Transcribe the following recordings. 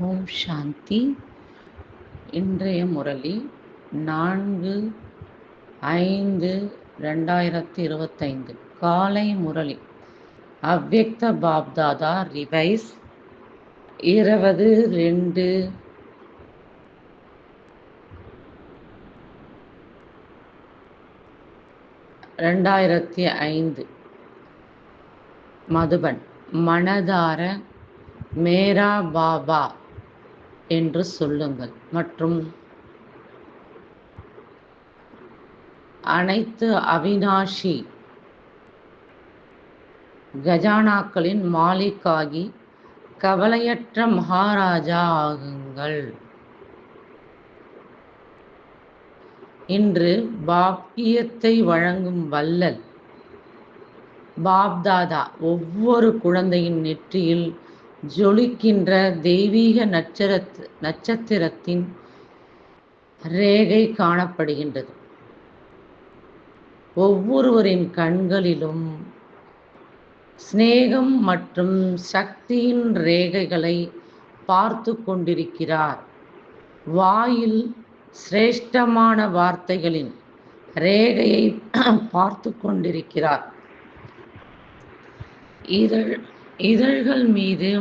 ஓம் சாந்தி. இன்றைய முரளி நான்கு ஐந்து ரெண்டாயிரத்தி இருபத்தைந்து காலை முரளி. அவ்யக்த பாப்தாதா ரிவைஸ் இருபது ரெண்டு. ரெண்டாயிரத்தி ஐந்து மதுபன். மனதார மேரா பாபா. என்று சொல்லுங்கள். மற்றும் அனைத்து அவினாஷி கஜானாக்களின் மாலிக்காகி கவலையற்ற மகாராஜா ஆகுங்கள். இன்று பாக்கியத்தை வழங்கும் வல்லல் பாப்தாதா ஒவ்வொரு குழந்தையின் நெற்றியில் ஜொலிக்கின்ற தெய்வீக நட்சரத் நட்சத்திரத்தின் ரேகை காணப்படுகின்றது. ஒவ்வொருவரின் கண்களிலும் சிநேகம் மற்றும் சக்தியின் ரேகைகளை பார்த்து கொண்டிருக்கிறார். வாயில் சிரேஷ்டமான வார்த்தைகளின் ரேகையை பார்த்து கொண்டிருக்கிறார். இதழ் இதழ்கள் மீது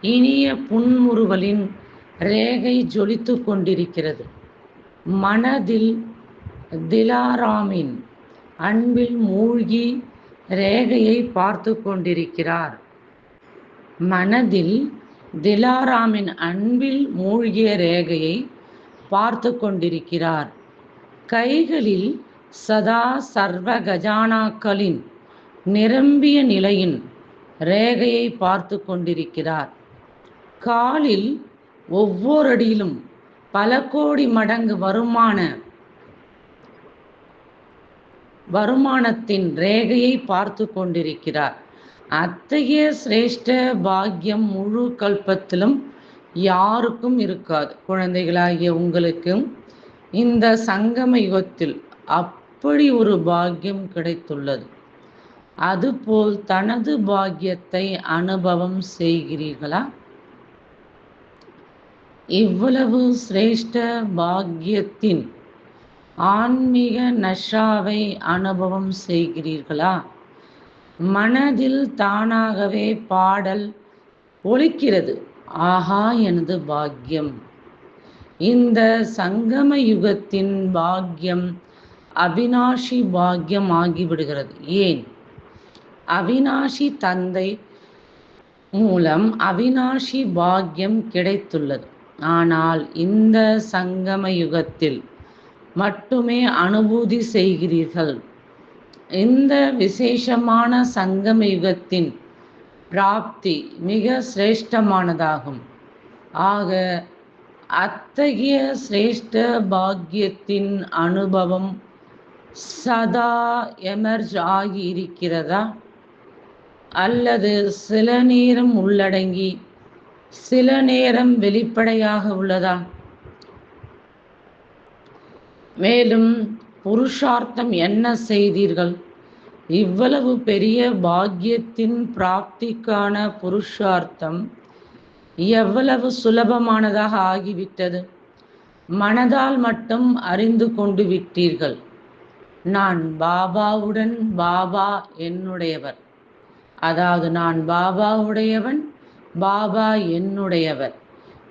இனிய புன்முறுவலின் ரேகை ஜொலித்து கொண்டிருக்கிறது. மனதில் திலாராமின் அன்பில் மூழ்கி ரேகையை பார்த்து கொண்டிருக்கிறார். மனதில் திலாராமின் அன்பில் மூழ்கிய ரேகையை பார்த்து கொண்டிருக்கிறார். கைகளில் சதா சர்வ கஜானாக்களின் நிரம்பிய நிலையின் ரேகையை பார்த்து கொண்டிருக்கிறார். காலில் ஒவ்வொரு அடியிலும் பல கோடி மடங்கு வருமான வருமானத்தின் ரேகையை பார்த்து கொண்டிருக்கிறார். அத்தகைய சிரேஷ்ட பாக்கியம் முழு கல்பத்திலும் யாருக்கும் இருக்காது. குழந்தைகளாகிய உங்களுக்கும் இந்த சங்கம யுகத்தில் அப்படி ஒரு பாக்கியம் கிடைத்துள்ளது. அதுபோல் தனது பாக்கியத்தை அனுபவம் செய்கிறீர்களா? இவ்வளவு சிரேஷ்ட பாக்கியத்தின் ஆன்மீக நஷாவை அனுபவம் செய்கிறீர்களா? மனதில் தானாகவே பாடல் ஒழிக்கிறது ஆஹா எனது பாக்கியம். இந்த சங்கம யுகத்தின் பாக்கியம் அவினாஷி பாக்கியம் ஆகிவிடுகிறது. ஏன்? அவினாஷி தந்தை மூலம் அவினாஷி பாக்கியம் கிடைத்துள்ளது. ஆனால் இந்த சங்கம யுகத்தில் மட்டுமே அனுபூதி செய்கிறீர்கள். இந்த விசேஷமான சங்கம யுகத்தின் பிராப்தி மிக சிரேஷ்டமானதாகும். ஆக அத்தகைய சிரேஷ்ட பாக்கியத்தின் அனுபவம் சதா எமர்ஜ் ஆகி இருக்கிறதா அல்லது சில நேரம் உள்ளடங்கி சில நேரம் வெளிப்படையாக உள்ளதா? மேலும் புருஷார்த்தம் என்ன செய்தீர்கள்? இவ்வளவு பெரிய பாக்கியத்தின் பிராப்திக்கான புருஷார்த்தம் எவ்வளவு சுலபமானதாக ஆகிவிட்டது? மனதால் மட்டும் அறிந்து கொண்டு விட்டீர்கள். நான் பாபாவுடன் பாபா என்னுடையவர். அதாவது நான் பாபாவுடையவன் பாபா என்னுடையவர்.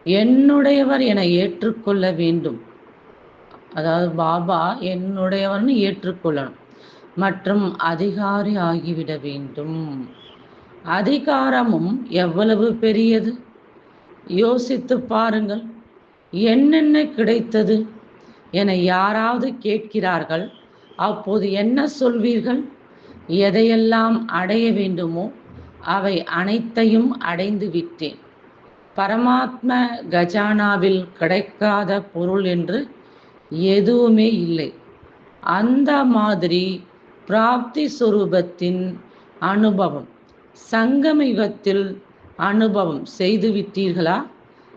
என்னுடையவர் என ஏற்றுக்கொள்ள வேண்டும். அதாவது பாபா என்னுடையவர்னு ஏற்றுக்கொள்ளணும். மற்றும் அதிகாரி ஆகிவிட வேண்டும். அதிகாரமும் எவ்வளவு பெரியது? யோசித்து பாருங்கள். என்னென்ன கிடைத்தது? என யாராவது கேட்கிறார்கள். அப்போது என்ன சொல்வீர்கள்? எதையெல்லாம் அடைய வேண்டுமோ அவை அனைத்தையும் அடைந்து விட்டேன். பரமாத்ம கஜானாவில் கிடைக்காத பொருள் என்று எதுவுமே இல்லை. அந்த மாதிரி பிராப்தி சுரூபத்தின் அனுபவம் சங்கமிகத்தில் அனுபவம் செய்து விட்டீர்களா?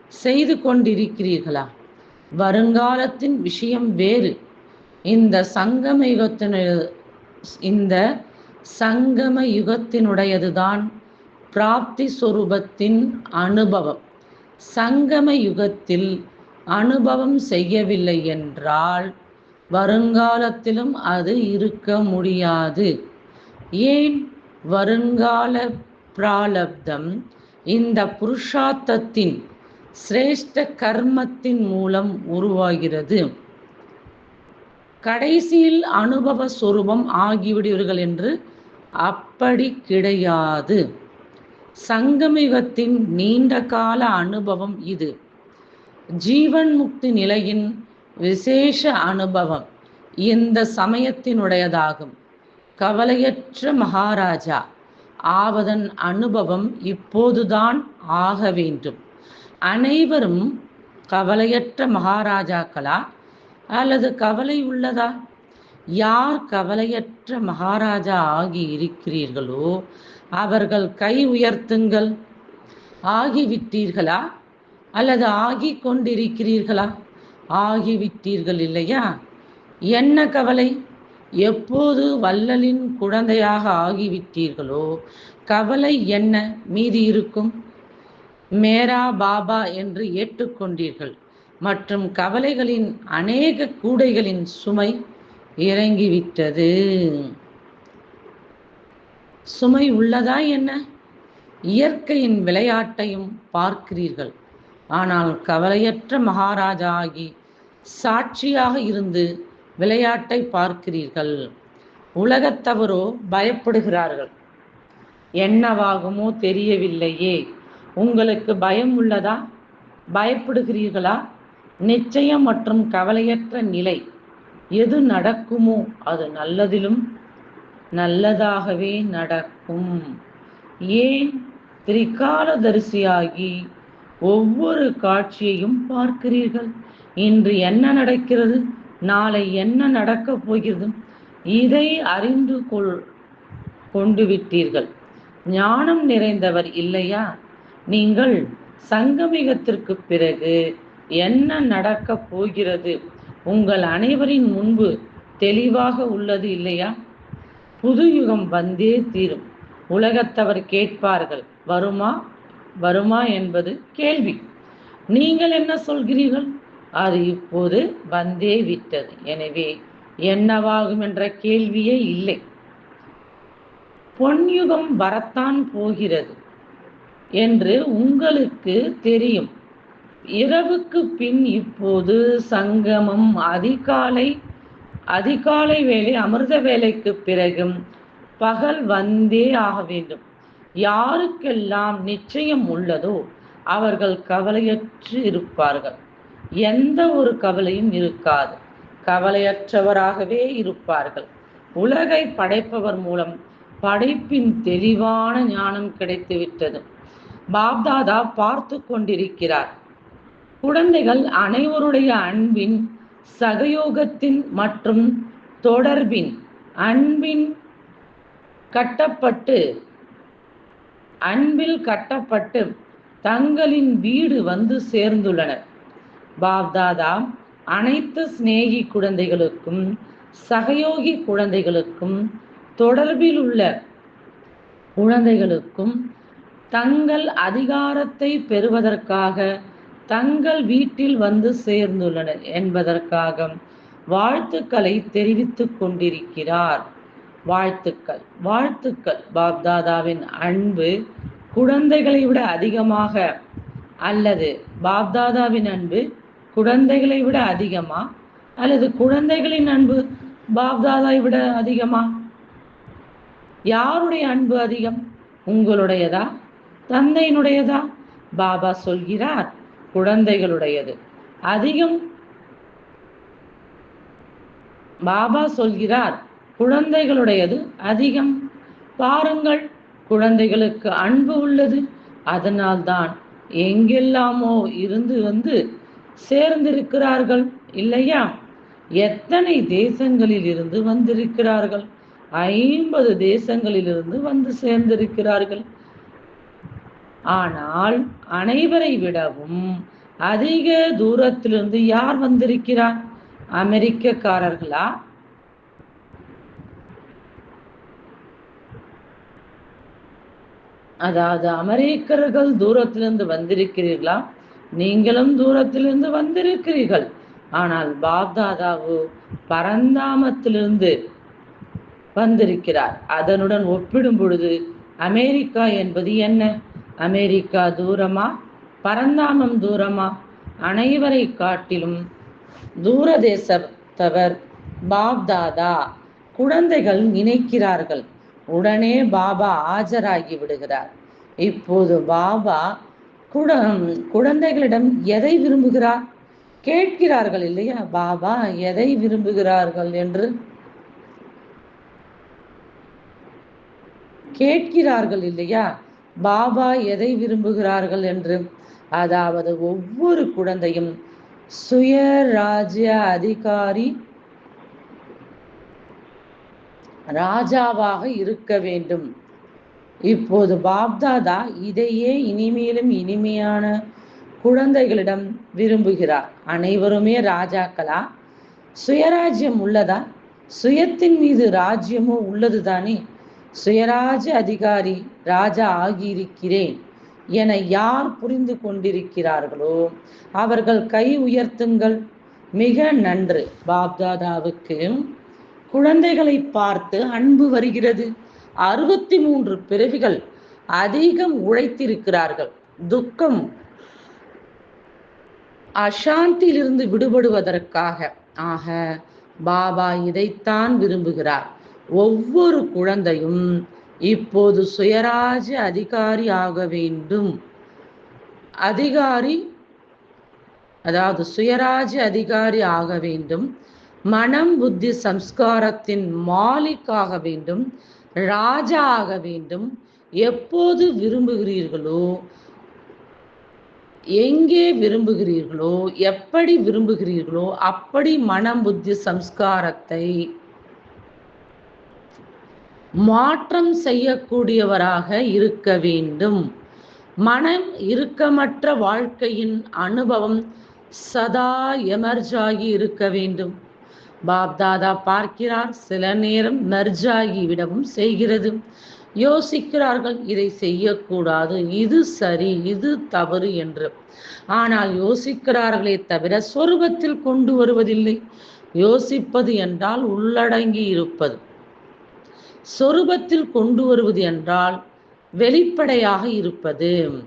செய்து கொண்டிருக்கிறீர்களா? வருங்காலத்தின் விஷயம் வேறு. இந்த சங்கமயுகத்தினர் இந்த சங்கம யுகத்தினுடையதுதான் பிராப்தி சொரூபத்தின் அனுபவம். சங்கம யுகத்தில் அனுபவம் செய்யவில்லை என்றால் வருங்காலத்திலும் அது இருக்க முடியாது. ஏன்? வருங்கால பிராலப்தம் இந்த புருஷார்த்தத்தின் சிரேஷ்ட கர்மத்தின் மூலம் உருவாகிறது. கடைசியில் அனுபவ சொரூபம் ஆகிவிடுவீர்கள் என்று அப்படி கிடையாது. சங்கமிகத்தின் நீண்ட கால அனுபவம் இது. ஜீவன் முக்தி நிலையின் விசேஷ அனுபவம் இந்த சமயத்தினுடையதாகும். கவலையற்ற மகாராஜா ஆவதன் அனுபவம் இப்போதுதான் ஆக வேண்டும். அனைவரும் கவலையற்ற மகாராஜாக்களா? அல்லது கவலை உள்ளதா? யார் கவலையற்ற மகாராஜா ஆகி இருக்கிறீர்களோ அவர்கள் கை உயர்த்துங்கள். ஆகிவிட்டீர்களா? அல்லது ஆகி கொண்டிருக்கிறீர்களா? ஆகிவிட்டீர்கள் இல்லையா? என்ன கவலை? எப்போது வள்ளலின் குழந்தையாக ஆகிவிட்டீர்களோ? கவலை என்ன மீதி இருக்கும்? மேரா பாபா என்று ஏற்றுக்கொண்டீர்கள். மற்றும் கவலைகளின் அநேக கூடைகளின் சுமை இறங்கிவிட்டது. சுமை உள்ளதா என்ன? இயற்கையின் விளையாட்டையும் பார்க்கிறீர்கள். ஆனால் கவலையற்ற மகாராஜா ஆகி சாட்சியாக இருந்து விளையாட்டை பார்க்கிறீர்கள். உலகத்தவரோ பயப்படுகிறார்கள். என்னவாகுமோ தெரியவில்லையே. உங்களுக்கு பயம் உள்ளதா? பயப்படுகிறீர்களா? நிச்சயம் மற்றும் கவலையற்ற நிலை. எது நடக்குமோ அது நல்லதிலும் நல்லதாகவே நடக்கும். ஏன்? திரிகாலதரிசியாகி ஒவ்வொரு காட்சியையும் பார்க்கிறீர்கள். இன்று என்ன நடக்கிறது? நாளை என்ன நடக்கப் போகிறது? இதை அறிந்து கொள் கொண்டு விட்டீர்கள். ஞானம் நிறைந்தவர் இல்லையா? நீங்கள் சங்கமிகத்திற்கு பிறகு என்ன நடக்கப் போகிறது? உங்கள் அனைவரின் முன்பு தெளிவாக உள்ளது இல்லையா? புது யுகம் வந்தே தீரும். உலகத்தவர் கேட்பார்கள் வருமா? வருமா? என்பது கேள்வி. நீங்கள் என்ன சொல்கிறீர்கள்? அது இப்போது வந்தே விட்டது. எனவே என்னவாகும் என்ற கேள்வியே இல்லை. பொன்யுகம் வரத்தான் போகிறது என்று உங்களுக்கு தெரியும். இரவுக்கு பின் இப்போது சங்கமம் அதிகாலை அதிகாலை வேலை அமிர்த வேலைக்கு பிறகும் பகல் வந்தே ஆக வேண்டும். யாருக்கெல்லாம் நிச்சயம் உள்ளதோ அவர்கள் கவலையற்று இருப்பார்கள். எந்த ஒரு கவலையும் இருக்காது. கவலையற்றவராகவே இருப்பார்கள். உலகை படைப்பவர் மூலம் படைப்பின் தெளிவான ஞானம் கிடைத்துவிட்டது. பாப்தாதா பார்த்து கொண்டிருக்கிறார். குழந்தைகள் அனைவருடைய அன்பின் சகயோகத்தின் மற்றும் தொடர்பின் அன்பின் கட்டப்பட்டு அன்பில் கட்டப்பட்டு தங்களின் வீடு வந்து சேர்ந்துள்ளனர். பாப்தாதா அனைத்து சிநேகி குழந்தைகளுக்கும் சகயோகி குழந்தைகளுக்கும் தொடர்பில் உள்ள குழந்தைகளுக்கும் தங்கள் அதிகாரத்தை பெறுவதற்காக தங்கள் வீட்டில் வந்து சேர்ந்துள்ளனர் என்பதற்காக வாழ்த்துக்களை தெரிவித்துக் கொண்டிருக்கிறார். வாழ்த்துக்கள் வாழ்த்துக்கள். பாப்தாதாவின் அன்பு குழந்தைகளை விட அதிகமாக அல்லது பாப்தாதாவின் அன்பு குழந்தைகளை விட அதிகமா? அல்லது குழந்தைகளின் அன்பு பாப்தாதாவை விட அதிகமா? யாருடைய அன்பு அதிகம்? உங்களுடையதா? தந்தையினுடையதா? பாபா சொல்கிறார் குழந்தைகளுடையது. அதிகம் பாபா சொல்கிறார் குழந்தைகளுடையது அதிகம். பாருங்கள் குழந்தைகளுக்கு அன்பு உள்ளது. அதனால்தான் எங்கெல்லாமோ இருந்து வந்து சேர்ந்திருக்கிறார்கள் இல்லையா? எத்தனை தேசங்களில் இருந்து வந்திருக்கிறார்கள்? ஐம்பது தேசங்களிலிருந்து வந்து சேர்ந்திருக்கிறார்கள். ஆனால் அனைவரை விடவும் அதிக தூரத்திலிருந்து யார் வந்திருக்கிறார்? அமெரிக்கக்காரர்களா? அதாவது அமெரிக்கர்கள் தூரத்திலிருந்து வந்திருக்கிறீர்களா? நீங்களும் தூரத்திலிருந்து வந்திருக்கிறீர்கள். ஆனால் பாப்தாதாவு பரந்தாமத்திலிருந்து வந்திருக்கிறார். அதனுடன் ஒப்பிடும் பொழுது அமெரிக்கா என்பது என்ன? அமெரிக்கா தூரமா? பரந்தாமம் தூரமா? அனைவரை காட்டிலும் தூரதேசத்தவர் பாப்தாதா. குழந்தைகள் நினைக்கிறார்கள். உடனே பாபா ஆஜராகி விடுகிறார். இப்போது பாபா குட குழந்தைகளிடம் எதை விரும்புகிறார்? கேட்கிறார்கள் இல்லையா? பாபா எதை விரும்புகிறார்கள் என்று? கேட்கிறார்கள் இல்லையா? பாபா எதை விரும்புகிறார்கள் என்று? அதாவது ஒவ்வொரு குழந்தையும் சுய ராஜ்ய அதிகாரி ராஜாவாக இருக்க வேண்டும். இப்போது பாப்தாதா இதையே இனிமேலும் இனிமையான குழந்தைகளிடம் விரும்புகிறார். அனைவருமே ராஜாக்களா? சுயராஜ்யம் உள்ளதா? சுயத்தின் மீது ராஜ்யமும் உள்ளது தானே சுயராஜ அதிகாரி ராஜா ஆகியிருக்கிறேன். என யார் புரிந்து கொண்டிருக்கிறார்களோ அவர்கள் கை உயர்த்துங்கள். மிக நன்று. பாப்தாதாவுக்கு குழந்தைகளை பார்த்து அன்பு வருகிறது. அறுபத்தி மூன்று பிறவிகள் அதிகம் உழைத்திருக்கிறார்கள். துக்கம் அசாந்தியிலிருந்து விடுபடுவதற்காக. ஆக பாபா இதைத்தான் விரும்புகிறார். ஒவ்வொரு குழந்தையும் இப்போது சுயராஜ அதிகாரி ஆக வேண்டும். அதிகாரி அதாவது சுயராஜ அதிகாரி ஆக வேண்டும். மனம் புத்தி சம்ஸ்காரத்தின் மாலிக்காக வேண்டும். ராஜா ஆக வேண்டும். எப்போது விரும்புகிறீர்களோ எங்கே விரும்புகிறீர்களோ எப்படி விரும்புகிறீர்களோ அப்படி மனம் புத்தி சம்ஸ்காரத்தை மாற்றம் செய்யக்கூடியவராக இருக்க வேண்டும். மனம் இறுக்கமற்ற வாழ்க்கையின் அனுபவம் சதா எமர்ஜாகி இருக்க வேண்டும். பாப்தாதா பார்க்கிறார் சில நேரம் மெர்ஜாகி விடவும் செய்கிறது. யோசிக்கிறார்கள் இதை செய்யக்கூடாது இது சரி இது தவறு என்று. ஆனால் யோசிக்கிறார்களே தவிர சொருபத்தில் கொண்டு வருவதில்லை. யோசிப்பது என்றால் உள்ளடங்கி இருப்பது. சொருபத்தில் கொண்டு வருவது என்றால் வெளிப்படையாக இருப்பது.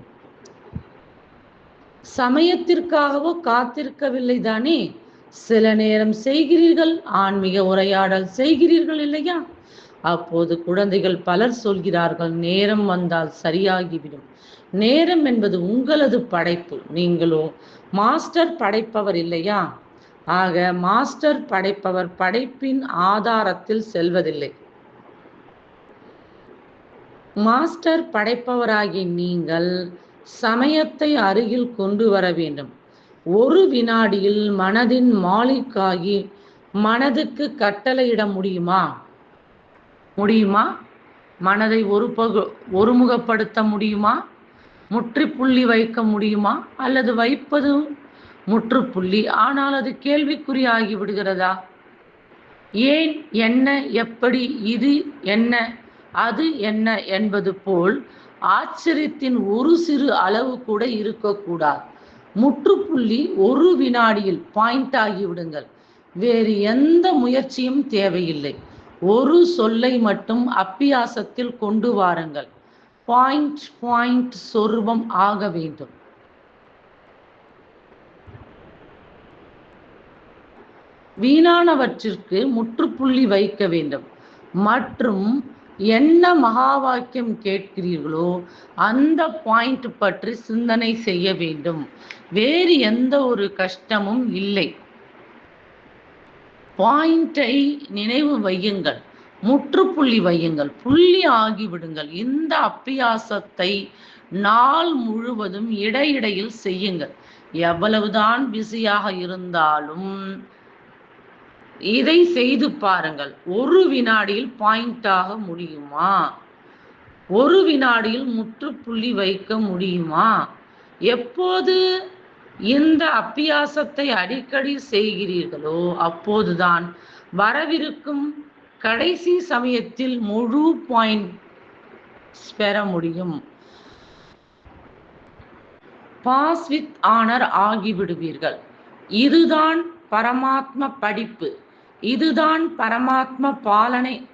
சமயத்திற்காகவோ காத்திருக்கவில்லை தானே? சில நேரம் செய்கிறீர்கள் ஆன்மீக உரையாடல் செய்கிறீர்கள் இல்லையா? அப்போது குழந்தைகள் பலர் சொல்கிறார்கள் நேரம் வந்தால் சரியாகிவிடும். நேரம் என்பது உங்களது படைப்பு. நீங்களோ மாஸ்டர் படைப்பவர் இல்லையா? ஆக மாஸ்டர் படைப்பவர் படைப்பின் ஆதாரத்தில் செல்வதில்லை. மாஸ்டர் படைப்பவராகி நீங்கள் சமயத்தை அருகில் கொண்டு வர வேண்டும். ஒரு வினாடியில் மனதின் மாலிக்காகி மனதுக்கு கட்டளையிட முடியுமா? முடியுமா? மனதை ஒரு பகு ஒருமுகப்படுத்த முடியுமா? முற்றுப்புள்ளி வைக்க முடியுமா? அல்லது வைப்பது முற்றுப்புள்ளி? ஆனால் அது கேள்விக்குறி ஆகிவிடுகிறதா? ஏன் என்ன எப்படி இது என்ன? அது என்ன என்பது போல் ஆச்சரியத்தின் ஒரு சிறு அளவு கூட இருக்கக்கூடாது. முற்றுப்புள்ளி ஒரு வினாடியில் பாயிண்ட் ஆகிவிடுங்கள் வேறு எந்த முயற்சியும் தேவையில்லை. ஒரு சொல்லை மட்டும் அப்பியாசத்தில் கொண்டு வாருங்கள். பாயிண்ட் பாயிண்ட் சொருபம் ஆக வேண்டும். வீணானவற்றிற்கு முற்றுப்புள்ளி வைக்க வேண்டும். மற்றும் என்ன மகா வாக்கியம் கேட்கிறீர்களோ அந்த பாயிண்ட் பற்றி சிந்தனை செய்ய வேண்டும். வேறு எந்த ஒரு கஷ்டமும் இல்லை. பாயிண்டை நினைவு வையுங்கள். முற்றுப்புள்ளி வையுங்கள். புள்ளி ஆகிவிடுங்கள். இந்த அப்பியாசத்தை நாள் முழுவதும் இடையிடையில் செய்யுங்கள். எவ்வளவுதான் பிஸியாக இருந்தாலும் இதை செய்து பாருங்கள். ஒரு வினாடியில் பாயிண்டாக முடியுமா? ஒரு வினாடியில் முற்றுப்புள்ளி வைக்க முடியுமா? எப்போது இந்த அப்பியாசத்தை அடிக்கடி செய்கிறீர்களோ அப்போதுதான். வரவிருக்கும் கடைசி சமயத்தில் முழு பாயிண்ட் பெற முடியும். பாஸ் வித் ஆனர் ஆகிவிடுவீர்கள். இதுதான் பரமாத்ம படிப்பு. இதுதான் பரமாத்ம பாலனை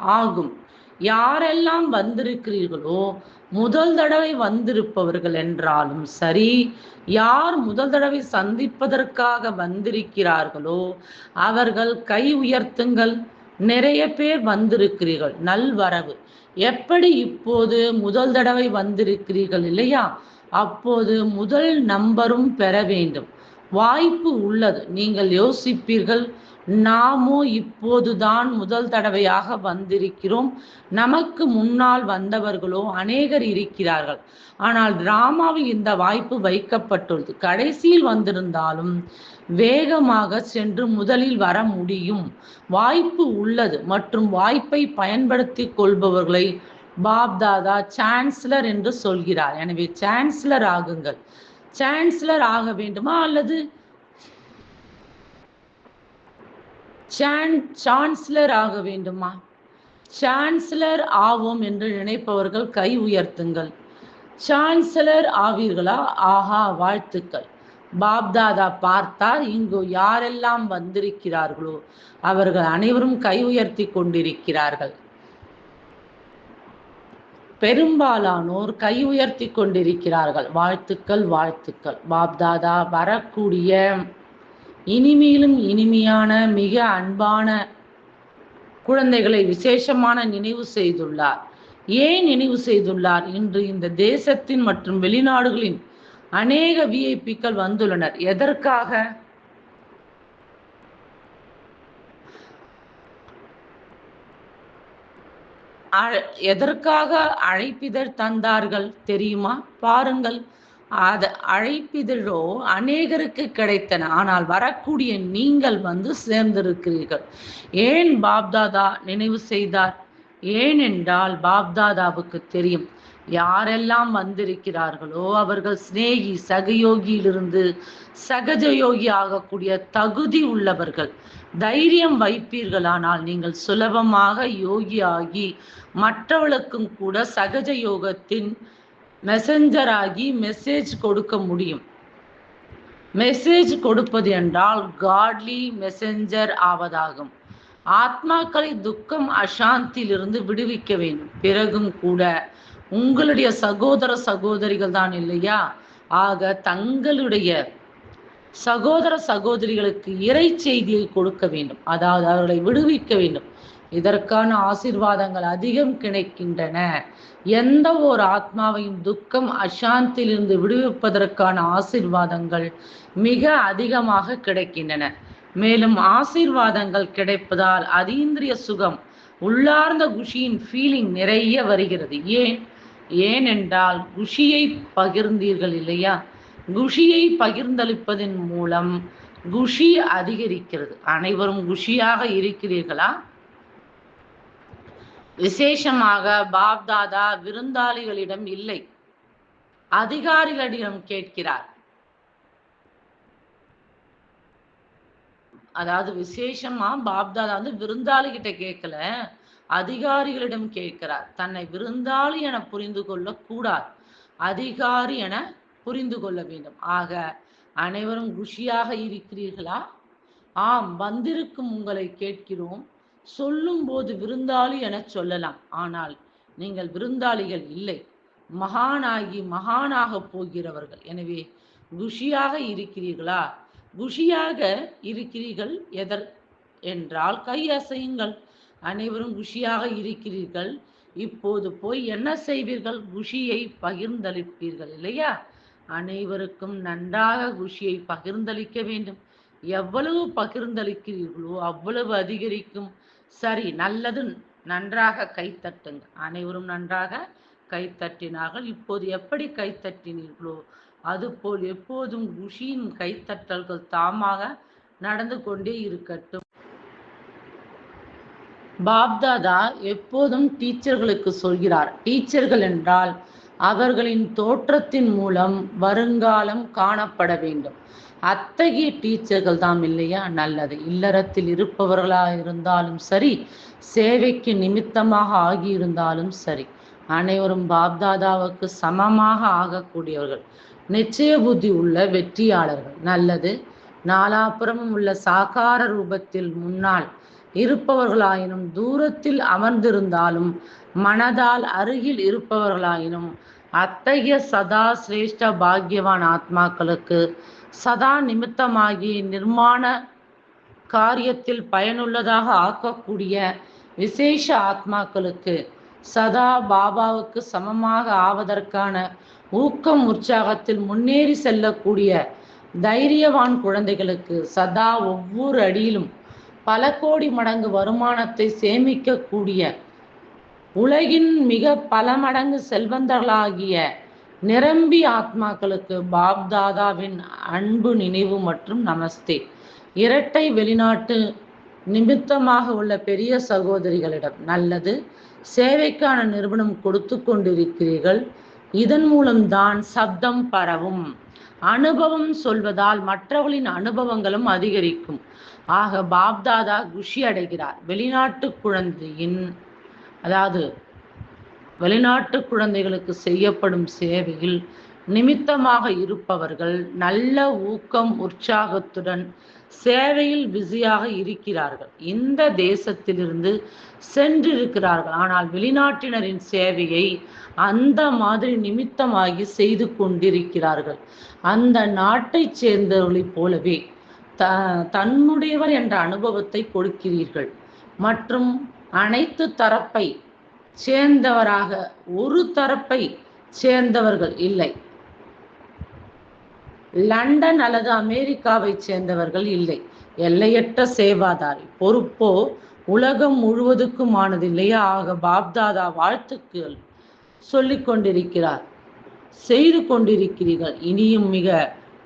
ஆகும். யாரெல்லாம் வந்திருக்கிறீர்களோ முதல் தடவை வந்திருப்பவர்கள் என்றாலும் சரி யார் முதல் தடவை சந்திப்பதற்காக வந்திருக்கிறார்களோ அவர்கள் கை உயர்த்துங்கள். நிறைய பேர் வந்திருக்கிறீர்கள் நல்வரவு. எப்படி இப்போது முதல் தடவை வந்திருக்கிறீர்கள் இல்லையா? அப்போது முதல் நம்பரும் பெற வேண்டும். வாய்ப்பு உள்ளது. நீங்கள் யோசிப்பீர்கள் நாமும் இப்போதுதான் முதல் தடவையாக வந்திருக்கிறோம். நமக்கு முன்னால் வந்தவர்களோ அநேகர் இருக்கிறார்கள். ஆனால் டிராமாவில் இந்த வாய்ப்பு வைக்கப்பட்டுள்ளது. கடைசியில் வந்திருந்தாலும் வேகமாக சென்று முதலில் வர முடியும். வாய்ப்பு உள்ளது. மற்றும் வாய்ப்பை பயன்படுத்தி கொள்பவர்களை பாப்தாதா சான்சலர் என்று சொல்கிறார். எனவே சான்சலர் ஆகுங்கள். சான்சலர் ஆக வேண்டுமா அல்லது சான்ஸ்லர் ஆக வேண்டுமா? சான்சலர் ஆவோம் என்று நினைப்பவர்கள் கை உயர்த்துங்கள். சான்சலர் ஆவீர்களா? ஆஹா வாழ்த்துக்கள். பாப்தாதா பார்த்தார் இங்கு யாரெல்லாம் வந்திருக்கிறார்களோ அவர்கள் அனைவரும் கை உயர்த்தி கொண்டிருக்கிறார்கள். பெரும்பாலானோர் கை உயர்த்தி கொண்டிருக்கிறார்கள். வாழ்த்துக்கள் வாழ்த்துக்கள். பாப்தாதா வரக்கூடிய இனிமையிலும் இனிமையான மிக அன்பான குழந்தைகளை விசேஷமான நினைவு செய்துள்ளார். ஏன் நினைவு செய்துள்ளார் இன்று இந்த தேசத்தின் மற்றும் வெளிநாடுகளின் அநேக விஐபிக்கள் வந்துள்ளனர். எதற்காக? எதற்காக அழைப்பிதழ் தந்தார்கள் தெரியுமா? பாருங்கள். அத அழைப்பிதழோ அநேகருக்கு கிடைத்தன. ஆனால் வரக்கூடிய நீங்கள் வந்து சேர்ந்திருக்கிறீர்கள். ஏன் பாப்தாதா நினைவு செய்தார்? ஏனென்றால் பாப்தாதாவுக்கு தெரியும். யாரெல்லாம் வந்திருக்கிறார்களோ அவர்கள் சிநேகி சகயோகியிலிருந்து சகஜ யோகி ஆகக்கூடிய தகுதி உள்ளவர்கள். தைரியம் வைப்பீர்களானால் நீங்கள் சுலபமாக யோகி ஆகி மற்றவர்களுக்கும் கூட சகஜ யோகத்தின் மெசஞ்சர் ஆகி மெசேஜ் கொடுக்க முடியும். மெசேஜ் கொடுப்பது என்றால் காட்லி மெசஞ்சர் ஆவதாகும். ஆத்மாக்களை துக்கம் அசாந்தியிலிருந்து விடுவிக்க வேண்டும். பிறகும் கூட உங்களுடைய சகோதர சகோதரிகள் தான் இல்லையா? ஆக தங்களுடைய சகோதர சகோதரிகளுக்கு இறை செய்தியை கொடுக்க வேண்டும். அதாவது அவர்களை விடுவிக்க வேண்டும். இதற்கான ஆசிர்வாதங்கள் அதிகம் கிடைக்கின்றன. எந்த ஒரு ஆத்மாவையும் துக்கம் அசாந்தியிலிருந்து விடுவிப்பதற்கான ஆசிர்வாதங்கள் மிக அதிகமாக கிடைக்கின்றன. மேலும் ஆசீர்வாதங்கள் கிடைப்பதால் அதீந்திரிய சுகம் உள்ளார்ந்த குஷியின் ஃபீலிங் நிறைய வருகிறது. ஏன்? ஏனென்றால் குஷியை பகிர்ந்தீர்கள் இல்லையா? குஷியை பகிர்ந்தளிப்பதன் மூலம் குஷி அதிகரிக்கிறது. அனைவரும் குஷியாக இருக்கிறீர்களா? விசேஷமாக பாப்தாதா விருந்தாளிகளிடம் இல்லை. அதிகாரிகளிடம் கேட்கிறார். அதாவது விசேஷமா பாப்தாதா வந்து விருந்தாளி கிட்ட கேட்கல அதிகாரிகளிடம் கேட்கிறார். தன்னை விருந்தாளி என புரிந்து கொள்ள கூடாது. அதிகாரி என புரிந்து கொள்ள வேண்டும். ஆக அனைவரும் குஷியாக இருக்கிறீர்களா? ஆம் வந்திருக்கும் உங்களை கேட்கிறோம். சொல்லும் போது விருந்தாளி என சொல்லலாம். ஆனால் நீங்கள் விருந்தாளிகள் இல்லை. மகானாகி மகானாக போகிறவர்கள். எனவே குஷியாக இருக்கிறீர்களா? குஷியாக இருக்கிறீர்கள் எதர் என்றால் கை அசையுங்கள். அனைவரும் குஷியாக இருக்கிறீர்கள். இப்போது போய் என்ன செய்வீர்கள்? குஷியை பகிர்ந்தளிப்பீர்கள் இல்லையா? அனைவருக்கும் நன்றாக குஷியை பகிர்ந்தளிக்க வேண்டும். எவ்வளவு பகிர்ந்தளிக்கிறீர்களோ அவ்வளவு அதிகரிக்கும். சரி நல்லது நன்றாக கைத்தட்டுங்க. அனைவரும் நன்றாக கைத்தட்டினார்கள். இப்போது எப்படி கைத்தட்டினீர்களோ அதுபோல் எப்போதும் குஷியின் கைத்தட்டல்கள் தாமாக நடந்து கொண்டே இருக்கட்டும். பாப்தாதா எப்போதும் டீச்சர்களுக்கு சொல்கிறார் டீச்சர்கள் என்றால் அவர்களின் தோற்றத்தின் மூலம் வருங்காலம் காணப்பட வேண்டும். அத்தகைய டீச்சர்கள் தாம் இல்லையா? நல்லது. இல்லறத்தில் இருப்பவர்களாக இருந்தாலும் சரி சேவைக்கு நிமித்தமாக ஆகியிருந்தாலும் சரி அனைவரும் பாப்தாதாவுக்கு சமமாக ஆகக்கூடியவர்கள் நிச்சய புத்தி உள்ள வெற்றியாளர்கள். நல்லது. நாலாபுறமும் உள்ள சாகார ரூபத்தில் முன்னால் இருப்பவர்களாயினும் தூரத்தில் அமர்ந்திருந்தாலும் மனதால் அருகில் இருப்பவர்களாயினும் அத்தகைய சதா சிரேஷ்ட பாக்யவான் ஆத்மாக்களுக்கு சதா நிமித்தமாகி நிர்மாண காரியத்தில் பயனுள்ளதாக ஆக்கக்கூடிய விசேஷ ஆத்மாக்களுக்கு சதா பாபாவுக்கு சமமாக ஆவதற்கான ஊக்கம் உற்சாகத்தில் முன்னேறி செல்லக்கூடிய தைரியவான் குழந்தைகளுக்கு சதா ஒவ்வொரு அடியிலும் பல கோடி மடங்கு வருமானத்தை சேமிக்கக்கூடிய உலகின் மிக பல மடங்கு செல்வந்தர்களாகிய நிரம்பி ஆத்மாக்களுக்கு பாப்தாதாவின் அன்பு நினைவு மற்றும் நமஸ்தே. இரட்டை வெளிநாட்டு நிமித்தமாக உள்ள பெரிய சகோதரிகளிடம் நல்லது. சேவைக்கான நிறுவனம் கொடுத்து கொண்டிருக்கிறீர்கள். இதன் மூலம்தான் சப்தம் பரவும். அனுபவம் சொல்வதால் மற்றவர்களின் அனுபவங்களும் அதிகரிக்கும். ஆக பாப்தாதா குஷி அடைகிறார். வெளிநாட்டு குழந்தையின் அதாவது வெளிநாட்டு குழந்தைகளுக்கு செய்யப்படும் சேவையில் நிமித்தமாக இருப்பவர்கள் நல்ல ஊக்கம் உற்சாகத்துடன் சேவையில் பிஸியாக இருக்கிறார்கள். இந்த தேசத்திலிருந்து சென்றிருக்கிறார்கள். ஆனால் வெளிநாட்டினரின் சேவையை அந்த மாதிரி நிமித்தமாகி செய்து கொண்டிருக்கிறார்கள். அந்த நாட்டைச் சேர்ந்தவர்களைப் போலவே த தன்னுடையவர் என்ற அனுபவத்தை கொடுக்கிறீர்கள். மற்றும் அனைத்து தரப்பை சேர்ந்தவராக ஒரு தரப்பை சேர்ந்தவர்கள் இல்லை. லண்டன் அல்லது அமெரிக்காவை சேர்ந்தவர்கள் இல்லை. எல்லையற்ற சேவாதாரி பொறுப்போ உலகம் முழுவதுக்குமானது இல்லையா ஆக பாப்தாதா வாழ்த்துக்கள் சொல்லிக் கொண்டிருக்கிறார். செய்து கொண்டிருக்கிறீர்கள். இனியும் மிக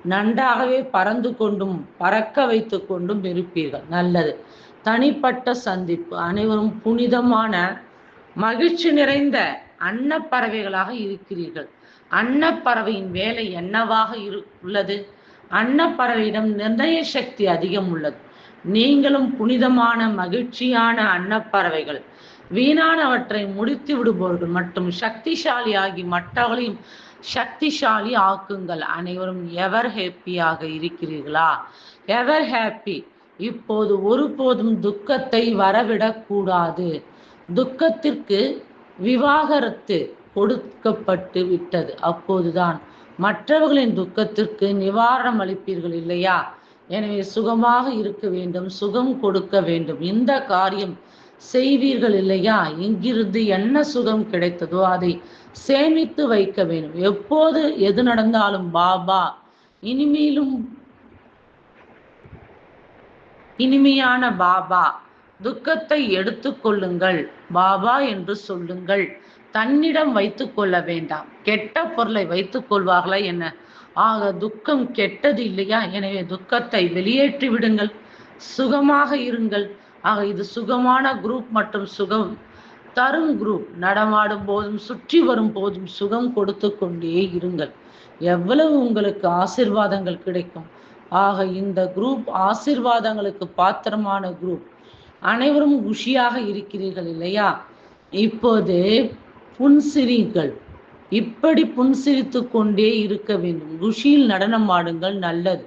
நன்றாகவே பறந்து கொண்டும் பறக்க வைத்து கொண்டும் இருப்பீர்கள். நல்லது. தனிப்பட்ட சந்திப்பு. அனைவரும் புனிதமான மகிழ்ச்சி நிறைந்த அன்னப்பறவைகளாக இருக்கிறீர்கள். அன்னப்பறவையின் வேலை என்னவாக இரு உள்ளது? அன்னப்பறவையிடம் நிர்ணய சக்தி அதிகம் உள்ளது. நீங்களும் புனிதமான மகிழ்ச்சியான அன்னப்பறவைகள். வீணானவற்றை முடித்து விடுபவர்கள் மற்றும் சக்திசாலி ஆகி மற்றவர்களையும் சக்திசாலி ஆக்குங்கள். அனைவரும் எவர் ஹேப்பியாக இருக்கிறீர்களா? Ever happy? இப்போது ஒருபோதும் துக்கத்தை வரவிடக்கூடாது. துக்கத்திற்கு விவாகரத்து கொடுக்கப்பட்டு விட்டது. அப்போதுதான் மற்றவர்களின் துக்கத்திற்கு நிவாரணம் அளிப்பீர்கள் இல்லையா? எனவே சுகமாக இருக்க வேண்டும் சுகம் கொடுக்க வேண்டும். இந்த காரியம் செய்வீர்கள் இல்லையா? இங்கிருந்து என்ன சுகம் கிடைத்ததோ அதை சேமித்து வைக்க வேண்டும். எப்போது எது நடந்தாலும் பாபா இனிமேலும் இனிமையான பாபா துக்கத்தை எடுத்துக்கொள்ளுங்கள் பாபா என்று சொல்லுங்கள். தன்னிடம் வைத்து கொள்ள வேண்டாம். கெட்ட பொருளை வைத்துக் கொள்வார்களா என்ன? ஆக துக்கம் கெட்டது இல்லையா? எனவே துக்கத்தை வெளியேற்றி விடுங்கள். சுகமாக இருங்கள். ஆக இது சுகமான குரூப் மற்றும் சுகம் தரும் குரூப் நடமாடும் போதும் சுற்றி வரும் போதும் சுகம் கொடுத்து கொண்டே இருங்கள். எவ்வளவு உங்களுக்கு ஆசிர்வாதங்கள் கிடைக்கும்? ஆக இந்த குரூப் ஆசிர்வாதங்களுக்கு பாத்திரமான குரூப் அனைவரும் குஷியாக இருக்கிறீர்கள் இல்லையா? இப்போது புன்சிரிங்கள் இப்படி புன்சிரித்து கொண்டே இருக்க வேண்டும். குஷியில் நடனம் ஆடுங்கள் நல்லது.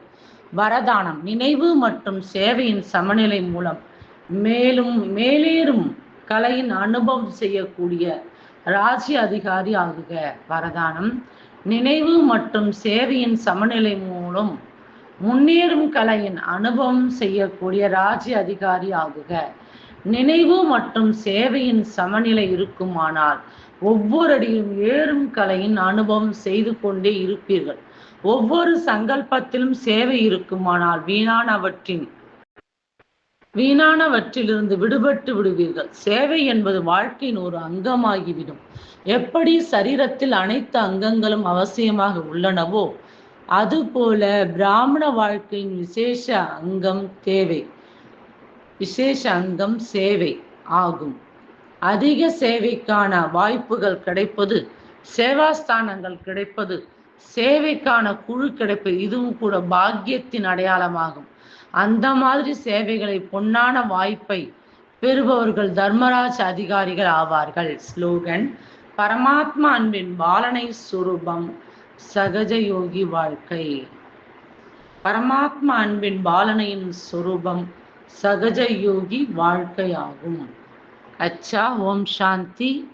வரதானம் நினைவு மற்றும் சேவையின் சமநிலை மூலம் மேலும் மேலேறும் கலையின் அனுபவம் செய்யக்கூடிய ராஜ்ய அதிகாரி ஆகுக. வரதானம் நினைவு மற்றும் சேவையின் சமநிலை மூலம் முன்னேறும் கலையின் அனுபவம் செய்யக்கூடிய ராஜ்ய அதிகாரி ஆகுக. நினைவு மற்றும் சேவையின் சமநிலை இருக்குமானால் ஒவ்வொரு அடியும் ஏறும் கலையின் அனுபவம் செய்து கொண்டே இருப்பீர்கள். ஒவ்வொரு சங்கல்பத்திலும் சேவை இருக்குமானால் வீணானவற்றின் வீணானவற்றிலிருந்து விடுபட்டு விடுவீர்கள். சேவை என்பது வாழ்க்கையின் ஒரு அங்கமாகிவிடும். எப்படி சரீரத்தில் அனைத்து அங்கங்களும் அவசியமாக உள்ளனவோ அதுபோல பிராமண வாழ்க்கையின் விசேஷ அங்கம் தேவை. விசேஷ அங்கம் சேவை ஆகும். அதிக சேவைக்கான வாய்ப்புகள் கிடைப்பது சேவாஸ்தானங்கள் கிடைப்பது சேவைக்கான குழு கிடைப்பது இதுவும் கூட பாக்கியத்தின் அடையாளமாகும். அந்த மாதிரி சேவைகளை பொன்னான வாய்ப்பை பெறுபவர்கள் தர்மராஜ் அதிகாரிகள் ஆவார்கள். ஸ்லோகன் பரமாத்மா அன்பின் பாலனை சுரூபம். சகஜ யோகி வாழ்க்கை. பரமாத்மா அன்பின் பாலனையின் சொரூபம் சகஜ யோகி வாழ்க்கையாகும். அச்சா ஓம் சாந்தி.